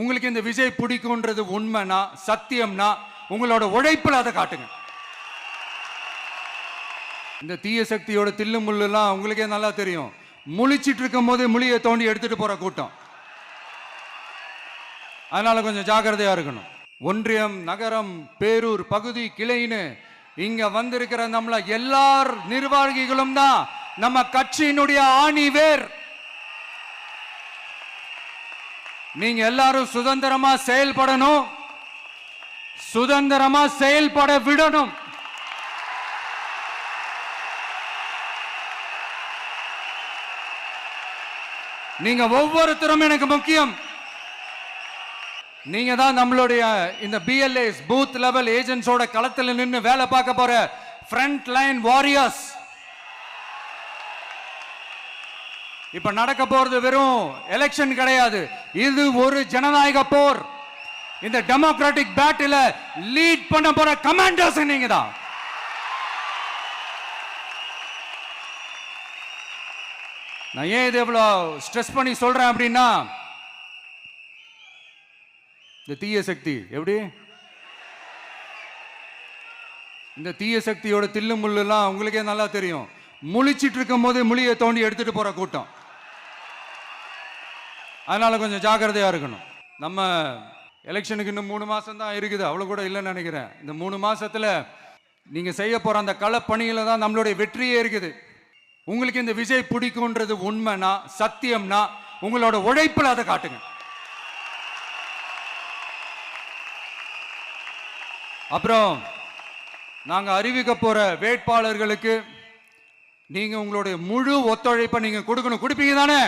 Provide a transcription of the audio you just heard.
உங்களுக்கு இந்த விஜய் பிடிக்கும்ன்றது உண்மைனா சத்தியம்னா உங்களோட உழைப்பில் அதை காட்டுங்க. இந்த தீய சக்தியோட தில்லு முள்ளுலாம் உங்களுக்கே நல்லா தெரியும். முழிச்சிட்டு இருக்கும் போதே முழியை தோண்டி எடுத்துட்டு போற கூட்டம். அதனால கொஞ்சம் ஜாக்கிரதையா இருக்கணும். ஒன்றியம் நகரம் பேரூர் பகுதி கிளைன்னு இங்க வந்திருக்கிற நம்மள எல்லார் நிர்வாகிகளும் தான் நம்ம கட்சியினுடைய ஆணி வேர் நீங்க எல்லாரும் சுதந்திரமா செயல்படணும். சுதந்திரமா செயல்பட விடணும். நீங்க ஒவ்வொருத்தரும் எனக்கு முக்கியம். நீங்க தான் நம்மளுடைய இந்த பிஎல்ஏஸ் பூத் லெவல் ஏஜென்ட்ஸோட களத்தில் நின்று வேலை பார்க்க போற ஃப்ரண்ட் லைன் வாரியர்ஸ் இப்ப நடக்க போறது வெறும் எலெக்ஷன் கிடையாது. இது ஒரு ஜனநாயக போர். இந்த டெமோக்ராட்டிக் பேட்டில லீட் பண்ண போற கமாண்டர்ஸ் நீங்க தான் நான் ஏன் இது எவ்வளோ ஸ்ட்ரெஸ் பண்ணி சொல்றேன் அப்படின்னா இந்த தீய சக்தி எப்படி? இந்த தீய சக்தியோட தில்லு முள்ளுலாம் உங்களுக்கே நல்லா தெரியும். முழிச்சிட்டு இருக்கும் போதே முழியை தோண்டி எடுத்துட்டு போற கூட்டம். அதனால் கொஞ்சம் ஜாக்கிரதையாக இருக்கணும். நம்ம எலெக்ஷனுக்கு இன்னும் மூணு மாதம் தான் இருக்குது. அவ்வளோ கூட இல்லைன்னு நினைக்கிறேன். இந்த மூணு மாதத்தில் நீங்கள் செய்ய போகிற அந்த களப்பணியில் தான் நம்மளுடைய வெற்றியே இருக்குது. உங்களுக்கு இந்த விஜய் பிடிக்குன்றது உண்மைனா சத்தியம்னா உங்களோட உழைப்பில் அதை காட்டுங்க. அப்புறம் நாங்கள் அறிவிக்க போகிற வேட்பாளர்களுக்கு நீங்கள் உங்களுடைய முழு ஒத்துழைப்பை நீங்கள் கொடுக்கணும். கொடுப்பீங்க தானே?